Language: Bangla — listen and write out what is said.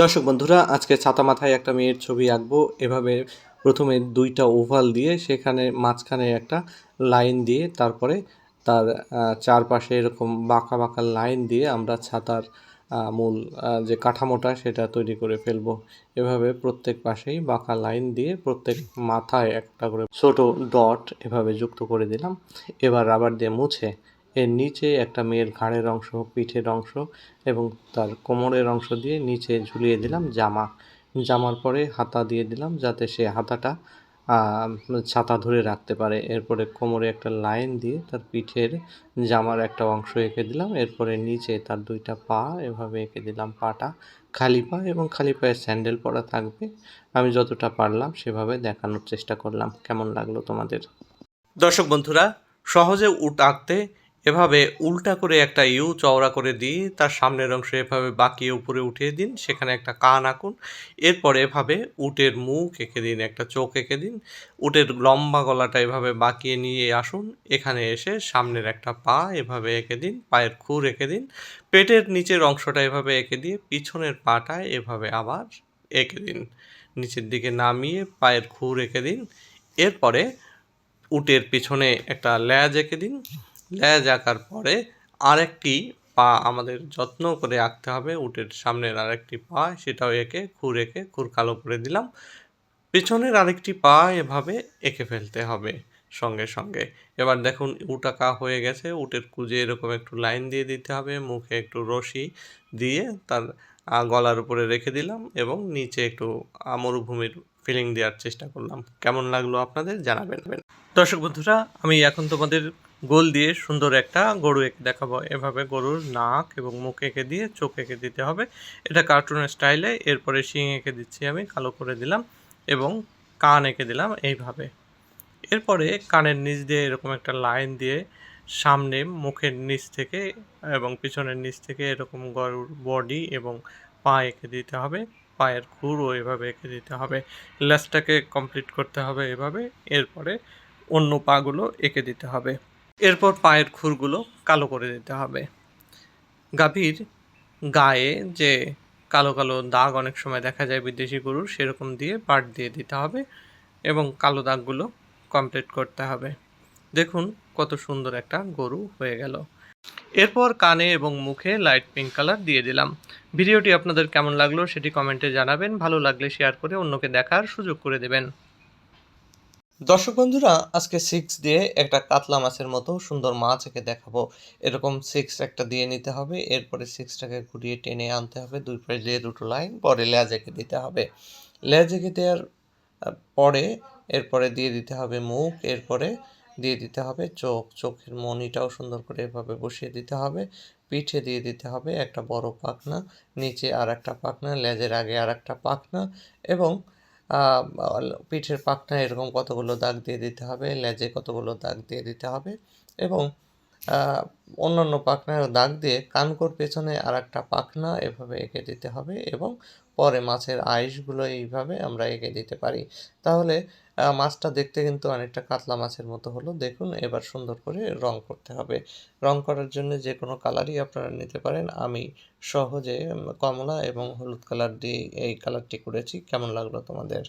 দর্শক বন্ধুরা, আজকে ছাতা মাথায় একটা মেয়ের ছবি আঁকবো। এভাবে প্রথমে দুইটা ওভাল দিয়ে সেখানে মাঝখানে একটা লাইন দিয়ে তারপরে তার চারপাশে এরকম বাঁকা বাঁকা লাইন দিয়ে আমরা ছাতার মূল যে কাঠামোটা সেটা তৈরি করে ফেলব। এভাবে প্রত্যেক পাশেই বাঁকা লাইন দিয়ে প্রত্যেক মাথায় একটা করে ছোট ডট এভাবে যুক্ত করে দিলাম। এবার রাবার দিয়ে মুছে এর নিচে একটা মেয়ের ঘাড়ের অংশ, পিঠের অংশ এবং তার কোমরের অংশ দিয়ে নিচে ঝুলিয়ে দিলাম জামা। জামার পরে হাতা দিয়ে দিলাম যাতে সে হাতাটা ছাতা ধরে রাখতে পারে। এরপরে কোমরে একটা লাইন দিয়ে তার পিঠের জামার একটা অংশ এঁকে দিলাম। এরপরে নিচে তার দুইটা পা এভাবে এঁকে দিলাম, পাটা খালি পা এবং খালি পায়ে স্যান্ডেল পরা থাকবে। আমি যতটা পারলাম সেভাবে দেখানোর চেষ্টা করলাম। কেমন লাগল তোমাদের? দর্শক বন্ধুরা, সহজে উট আঁকতে এভাবে উল্টা করে একটা ইউ চওড়া করে দিয়ে তার সামনের অংশ এভাবে বাঁকিয়ে উপরে উঠিয়ে দিন, সেখানে একটা কান আঁকুন। এরপরে এভাবে উটের মুখ এঁকে দিন, একটা চোখ এঁকে দিন। উটের লম্বা গলাটা এভাবে বাঁকিয়ে নিয়ে আসুন। এখানে এসে সামনের একটা পা এভাবে এঁকে দিন, পায়ের খুর এঁকে দিন। পেটের নিচের অংশটা এভাবে এঁকে দিয়ে পিছনের পাটা এভাবে আবার এঁকে দিন। নিচের দিকে নামিয়ে পায়ের খুর এঁকে দিন। এরপরে উটের পিছনে একটা ল্যাজ এঁকে দিন। ল্যাজ আঁকার পরে আরেকটি পা আমাদের যত্ন করে আঁকতে হবে, উটের সামনের আরেকটি পা, সেটাও এঁকে খুর এঁকে খুর কালো করে দিলাম। পেছনের আরেকটি পা এভাবে এঁকে ফেলতে হবে সঙ্গে সঙ্গে। এবার দেখুন, উট আঁকা হয়ে গেছে, উটের কুজে এরকম একটু লাইন দিয়ে দিতে হবে, মুখে একটু রশি দিয়ে তার গলার উপরে রেখে দিলাম এবং নিচে একটু মরুভূমির ফিলিং দেওয়ার চেষ্টা করলাম। কেমন লাগল আপনাদের জানাবেন। দর্শক বন্ধুরা, আমি এখন তোমাদের গোল দিয়ে সুন্দর একটা গরু এঁকে দেখাবো। এভাবে গরুর নাক এবং মুখ এঁকে দিয়ে চোখ এঁকে দিতে হবে। এটা কার্টুনের স্টাইলে, এরপরে শিং এঁকে দিচ্ছি আমি, কালো করে দিলাম এবং কান এঁকে দিলাম এইভাবে। এরপরে কানের নিচ দিয়ে এরকম একটা লাইন দিয়ে সামনে মুখের নিচ থেকে এবং পিছনের নিচ থেকে এরকম গরুর বডি এবং পা এঁকে দিতে হবে। পায়ের খুরও এভাবে এঁকে দিতে হবে। লেসটাকে কমপ্লিট করতে হবে এভাবে। এরপরে অন্য পাগুলো এঁকে দিতে হবে। এরপর পায়ের খুরগুলো কালো করে দিতে হবে। গাভীর গায়ে যে কালো কালো দাগ অনেক সময় দেখা যায় বিদেশি গরুর, সেরকম দিয়ে পাট দিয়ে দিতে হবে এবং কালো দাগগুলো কমপ্লিট করতে হবে। দেখুন কত সুন্দর একটা গরু হয়ে গেল। এরপর কানে এবং মুখে লাইট পিঙ্ক কালার দিয়ে দিলাম। ভিডিওটি আপনাদের কেমন লাগল সেটি কমেন্টে জানাবেন। ভালো লাগলে শেয়ার করে অন্যকে দেখার সুযোগ করে দেবেন। দর্শক বন্ধুরা, আজকে সিক্স দিয়ে একটা কাতলা মাছের মতো সুন্দর মাছ একে দেখাবো। এরকম সিক্স একটা দিয়ে নিতে হবে, এরপরে সিক্সটাকে ঘুরিয়ে টেনে আনতে হবে, দুই পাশে দুটো লাইন পরে লেজ এঁকে দিতে হবে। লেজ এঁকে দেওয়ার পরে এরপরে দিয়ে দিতে হবে মুখ, এরপরে দিয়ে দিতে হবে চোখ। চোখের মনিটাও সুন্দর করে এভাবে বসিয়ে দিতে হবে, পিঠে দিয়ে দিতে হবে একটা বড় পাখনা, নিচে আর একটা পাখনা, লেজের আগে আর একটা পাখনা এবং পিঠের পাখনায় এরকম কতগুলো দাগ দিয়ে দিতে হবে, লেজে কতগুলো দাগ দিয়ে দিতে হবে এবং অন্যান্য পাখনায় দাগ দিয়ে কানকোর পেছনে আর একটা পাখনা এভাবে এঁকে দিতে হবে এবং পরে মাছের আইসগুলো এইভাবে আমরা এঁকে দিতে পারি। তাহলে মাছটা দেখতে কিন্তু অনেকটা কাতলা মাছের মতো হলো। দেখুন, এবার সুন্দর করে রং করতে হবে। রং করার জন্য যে কোনো কালারই আপনারা নিতে পারেন। আমি সহজে কমলা এবং হলুদ কালার দিয়ে এই কালারটি করেছি। কেমন লাগল তোমাদের?